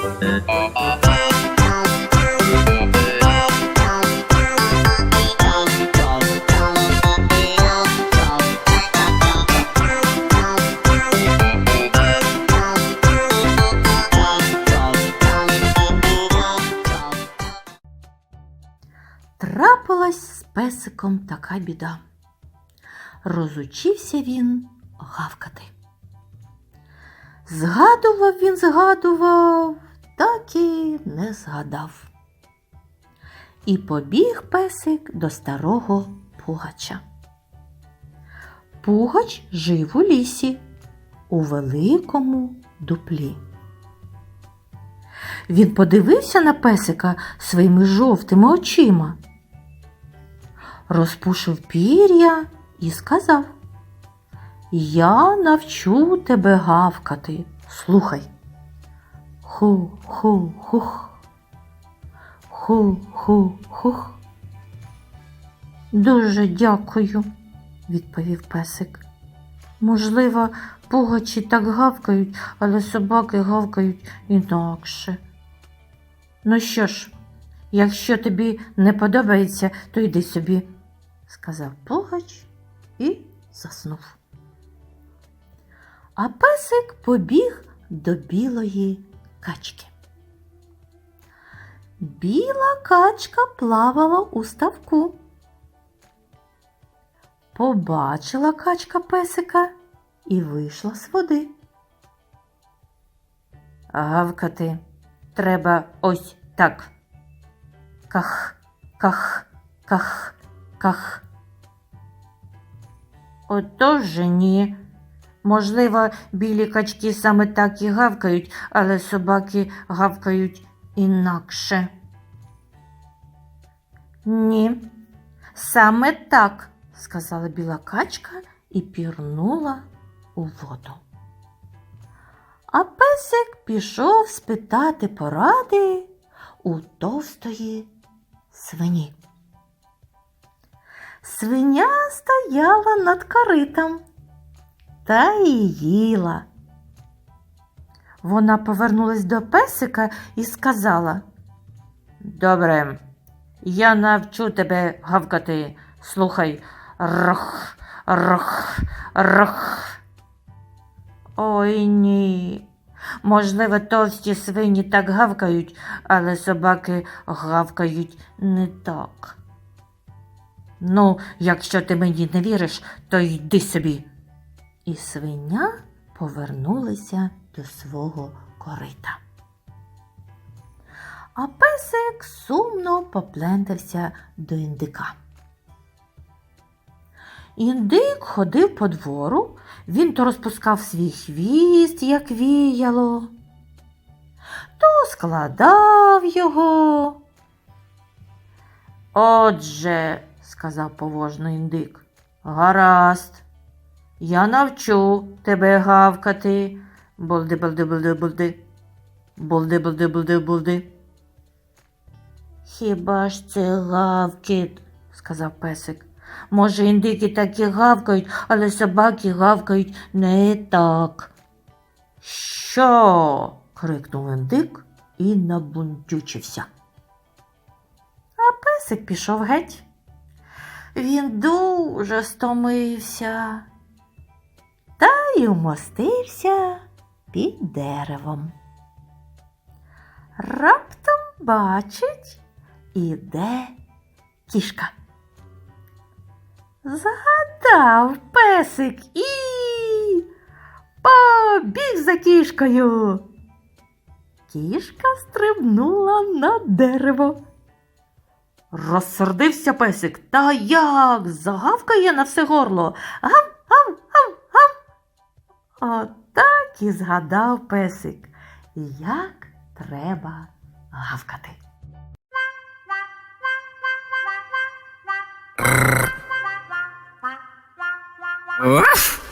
Трапилась з песиком така біда. Розучився він гавкати. Згадував він, згадував, так і не згадав. І побіг песик до старого Пугача. Пугач жив у лісі, у великому дуплі. Він подивився на песика своїми жовтими очима, розпушив пір'я і сказав Я навчу тебе гавкати. Слухай. Ху-ху-хух. Ху-ху-хух. Дуже дякую, відповів песик. Можливо, пугачі так гавкають, але собаки гавкають інакше. Ну що ж, якщо тобі не подобається, то йди собі, сказав пугач і заснув. А песик побіг до білої качки. Біла качка плавала у ставку. Побачила качка песика і вийшла з води. Гавкати треба ось так. Ках, ках, ках, ках. Отож же ні. Можливо, білі качки саме так і гавкають, але собаки гавкають інакше. Ні, саме так, сказала біла качка і пірнула у воду. А песик пішов спитати поради у товстої свині. Свиня стояла над коритом та й їла. Вона повернулась до песика і сказала Добре, я навчу тебе гавкати. Слухай, рох, рох, рох. Ой ні. Можливо, товсті свині так гавкають, але собаки гавкають не так. Ну, якщо ти мені не віриш, то йди собі. І свиня повернулася до свого корита. А песик сумно поплентався до індика. Індик ходив по двору, він то розпускав свій хвіст, як віяло, то складав його. Отже, сказав повожно індик, гаразд, я навчу тебе гавкати. Булди, булди, булди, булди. Булди, булди, булди, булди. Хіба ж це гавкіт, сказав песик. Може, індики так гавкають, але собаки гавкають не так. Що? крикнув індик і набунтючився. А песик пішов геть. Він дуже стомився та й умостився під деревом. Раптом бачить, іде кішка. Згадав песик і побіг за кішкою. Кішка стрибнула на дерево. Розсердився песик. Та як загавкає на все горло. Гав. Отак і згадав песик, як треба гавкати. Ваф!